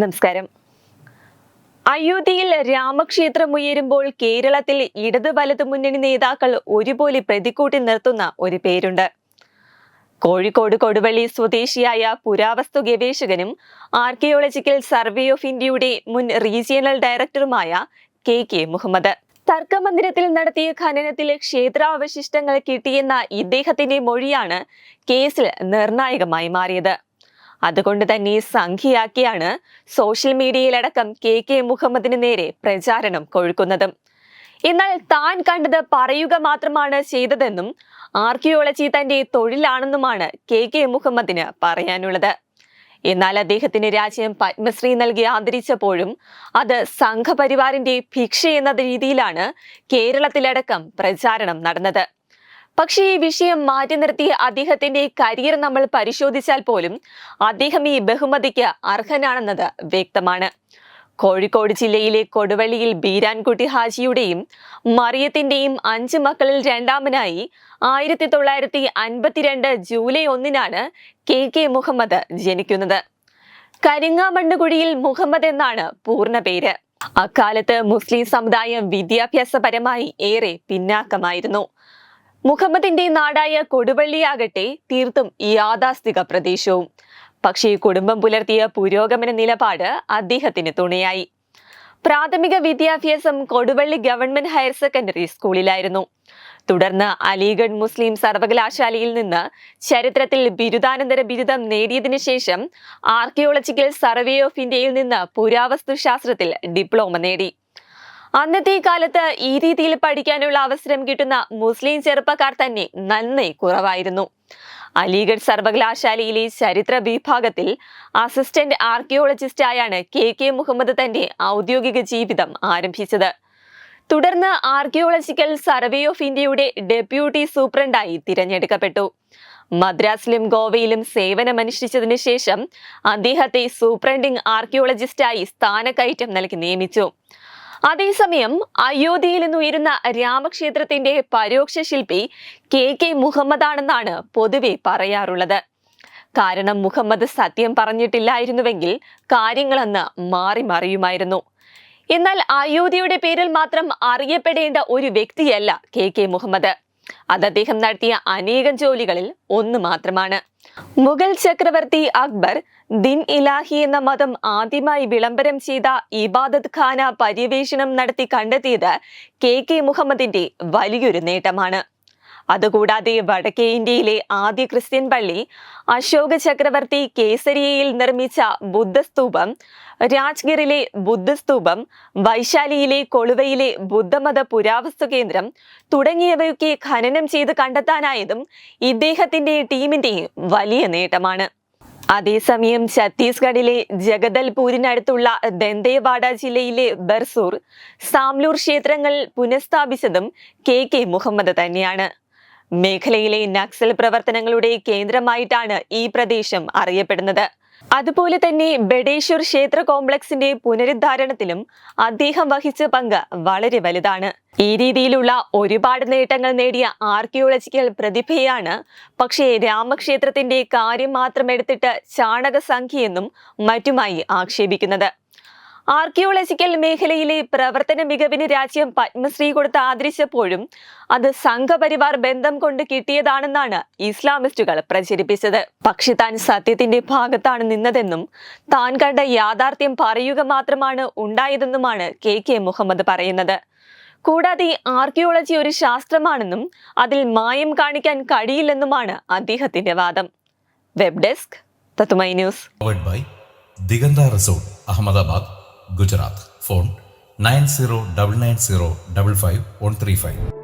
നമസ്കാരം. അയോധ്യയിൽ രാമക്ഷേത്രം ഉയരുമ്പോൾ കേരളത്തിൽ ഇടത് വലത് മുന്നണി നേതാക്കൾ ഒരുപോലെ പ്രതിക്കൂട്ടി നിർത്തുന്ന ഒരു പേരുണ്ട്. കോഴിക്കോട് കൊടുവള്ളി സ്വദേശിയായ പുരാവസ്തു ഗവേഷകനും ആർക്കിയോളജിക്കൽ സർവേ ഓഫ് ഇന്ത്യയുടെ മുൻ റീജിയണൽ ഡയറക്ടറുമായ കെ കെ മുഹമ്മദ്. തർക്കമന്ദിരത്തിൽ നടത്തിയ ഖനനത്തിൽ ക്ഷേത്രാവശിഷ്ടങ്ങൾ കിട്ടിയെന്ന ഇദ്ദേഹത്തിന്റെ മൊഴിയാണ് കേസിൽ നിർണായകമായി മാറിയത്. അതുകൊണ്ട് തന്നെ സംഖ്യയാക്കിയാണ് സോഷ്യൽ മീഡിയയിലടക്കം കെ കെ മുഹമ്മദിന് നേരെ പ്രചാരണം കൊഴുക്കുന്നതും. എന്നാൽ താൻ കണ്ടത് പറയുക മാത്രമാണ് ചെയ്തതെന്നും ആർക്കിയോളജി തന്റെ തൊഴിലാണെന്നുമാണ് കെ കെ മുഹമ്മദിന് പറയാനുള്ളത്. എന്നാൽ അദ്ദേഹത്തിന് രാജ്യം പത്മശ്രീ നൽകി ആദരിച്ചപ്പോഴും അത് സംഘപരിവാറിന്റെ ഭിക്ഷ എന്ന രീതിയിലാണ് കേരളത്തിലടക്കം പ്രചാരണം നടന്നത്. പക്ഷേ ഈ വിഷയം മാറ്റി നിർത്തിയ അദ്ദേഹത്തിന്റെ കരിയർ നമ്മൾ പരിശോധിച്ചാൽ പോലും അദ്ദേഹം ഈ ബഹുമതിക്ക് അർഹനാണെന്നത് വ്യക്തമാണ്. കോഴിക്കോട് ജില്ലയിലെ കൊടുവള്ളിയിൽ ബീരാൻകുട്ടി ഹാജിയുടെയും മറിയത്തിന്റെയും അഞ്ച് മക്കളിൽ രണ്ടാമനായി ആയിരത്തി തൊള്ളായിരത്തി അൻപത്തിരണ്ട് ജൂലൈ ഒന്നിനാണ് കെ കെ മുഹമ്മദ് ജനിക്കുന്നത്. കരിങ്ങാമണ്ണുകുഴിയിൽ മുഹമ്മദ് എന്നാണ് പൂർണ പേര്. അക്കാലത്ത് മുസ്ലിം സമുദായം വിദ്യാഭ്യാസപരമായി ഏറെ പിന്നാക്കമായിരുന്നു. മുഹമ്മദിന്റെ നാടായ കൊടുവള്ളിയാകട്ടെ തീർത്തും യാഥാസ്ഥിക പ്രദേശവും. പക്ഷേ കുടുംബം പുലർത്തിയ പുരോഗമന നിലപാട് അദ്ദേഹത്തിന് തുണയായി. പ്രാഥമിക വിദ്യാഭ്യാസം കൊടുവള്ളി ഗവൺമെന്റ് ഹയർ സെക്കൻഡറി സ്കൂളിലായിരുന്നു. തുടർന്ന് അലിഗഡ് മുസ്ലിം സർവകലാശാലയിൽ നിന്ന് ചരിത്രത്തിൽ ബിരുദാനന്തര ബിരുദം നേടിയതിനു ശേഷം ആർക്കിയോളജിക്കൽ സർവേ ഓഫ് ഇന്ത്യയിൽ നിന്ന് പുരാവസ്തുശാസ്ത്രത്തിൽ ഡിപ്ലോമ നേടി. അന്നത്തെ കാലത്ത് ഈ രീതിയിൽ പഠിക്കാനുള്ള അവസരം കിട്ടുന്ന മുസ്ലിം ചെറുപ്പക്കാർ തന്നെ നന്നേ കുറവായിരുന്നു. അലിഗഡ് സർവകലാശാലയിലെ ചരിത്ര വിഭാഗത്തിൽ അസിസ്റ്റന്റ് ആർക്കിയോളജിസ്റ്റായാണ് കെ കെ മുഹമ്മദ് തന്റെ ഔദ്യോഗിക ജീവിതം ആരംഭിച്ചത്. തുടർന്ന് ആർക്കിയോളജിക്കൽ സർവേ ഓഫ് ഇന്ത്യയുടെ ഡെപ്യൂട്ടി സൂപ്രണ്ടായി തിരഞ്ഞെടുക്കപ്പെട്ടു. മദ്രാസിലും ഗോവയിലും സേവനമനുഷ്ഠിച്ചതിനു ശേഷം അദ്ദേഹത്തെ സൂപ്രണ്ടിംഗ് ആർക്കിയോളജിസ്റ്റായി സ്ഥാനക്കയറ്റം നൽകി നിയമിച്ചു. അതേസമയം അയോധ്യയിൽ നിന്ന് ഉയരുന്ന രാമക്ഷേത്രത്തിന്റെ പരോക്ഷ ശില്പി കെ കെ മുഹമ്മദ് ആണെന്നാണ് പൊതുവെ പറയാറുള്ളത്. കാരണം മുഹമ്മദ് സത്യം പറഞ്ഞിട്ടില്ലായിരുന്നുവെങ്കിൽ കാര്യങ്ങളെന്ന് മാറി മറിയുമായിരുന്നു. എന്നാൽ അയോധ്യയുടെ പേരിൽ മാത്രം അറിയപ്പെടേണ്ട ഒരു വ്യക്തിയല്ല കെ കെ മുഹമ്മദ്. അത് അദ്ദേഹം നടത്തിയ അനേകം ജോലികളിൽ ഒന്ന് മാത്രമാണ്. മുഗൾ ചക്രവർത്തി അക്ബർ ദിൻ ഇലാഹി എന്ന മതം ആദ്യമായി വിളംബരം ചെയ്ത ഇബാദത് ഖാന പര്യവേഷണം നടത്തി കണ്ടെത്തിയത് കെ കെ മുഹമ്മദിന്റെ വലിയൊരു നേട്ടമാണ്. അതുകൂടാതെ വടക്കേ ഇന്ത്യയിലെ ആദ്യ ക്രിസ്ത്യൻ പള്ളി അശോക ചക്രവർത്തി കേസരിയയിൽ നിർമ്മിച്ച ബുദ്ധസ്തൂപം രാജ്ഗിറിലെ ബുദ്ധസ്തൂപം വൈശാലിയിലെ കൊളുവയിലെ ബുദ്ധമത പുരാവസ്തു കേന്ദ്രം തുടങ്ങിയവയൊക്കെ ഖനനം ചെയ്ത് കണ്ടെത്താനായതും ഇദ്ദേഹത്തിന്റെ ടീമിന്റെ വലിയ നേട്ടമാണ്. അതേസമയം ഛത്തീസ്ഗഡിലെ ജഗദൽപൂരിനടുത്തുള്ള ദന്തേവാഡ ജില്ലയിലെ ബർസൂർ സാംലൂർ ക്ഷേത്രങ്ങൾ പുനഃസ്ഥാപിച്ചതും കെ കെ മുഹമ്മദ് തന്നെയാണ്. മേഖലയിലെ നക്സൽ പ്രവർത്തനങ്ങളുടെ കേന്ദ്രമായിട്ടാണ് ഈ പ്രദേശം അറിയപ്പെടുന്നത്. അതുപോലെ തന്നെ ബഡേശ്വർ ക്ഷേത്ര കോംപ്ലക്സിന്റെ പുനരുദ്ധാരണത്തിലും അദ്ദേഹം വഹിച്ച പങ്ക് വളരെ വലുതാണ്. ഈ രീതിയിലുള്ള ഒരുപാട് നേട്ടങ്ങൾ നേടിയ ആർക്കിയോളജിക്കൽ പ്രതിഭയാണ്. പക്ഷേ രാമക്ഷേത്രത്തിന്റെ കാര്യം മാത്രം എടുത്തിട്ട് ചാണക സംഖ്യയെന്നും മറ്റുമായി ആക്ഷേപിക്കുന്നത്. ആർക്കിയോളജിക്കൽ മേഖലയിലെ പ്രവർത്തന മികവിന് രാജ്യം പത്മശ്രീ കൊടുത്ത് ആദരിച്ചപ്പോഴും അത് സംഘപരിവാർ ബന്ധം കൊണ്ട് കിട്ടിയതാണെന്നാണ് ഇസ്ലാമിസ്റ്റുകൾ പ്രചരിപ്പിച്ചത്. പക്ഷെ താൻ സത്യത്തിന്റെ ഭാഗത്താണ് നിന്നതെന്നും താൻ കണ്ട യാഥാർത്ഥ്യം പറയുക മാത്രമാണ് ഉണ്ടായതെന്നുമാണ് കെ കെ മുഹമ്മദ് പറയുന്നത്. കൂടാതെ ആർക്കിയോളജി ഒരു ശാസ്ത്രമാണെന്നും അതിൽ മായം കാണിക്കാൻ കഴിയില്ലെന്നുമാണ് അദ്ദേഹത്തിന്റെ വാദം. വെബ് ഡെസ്ക് തത്തുമൈ news. Powered by Diganta Resort, Ahmedabad, Gujarat. Phone 9099055135.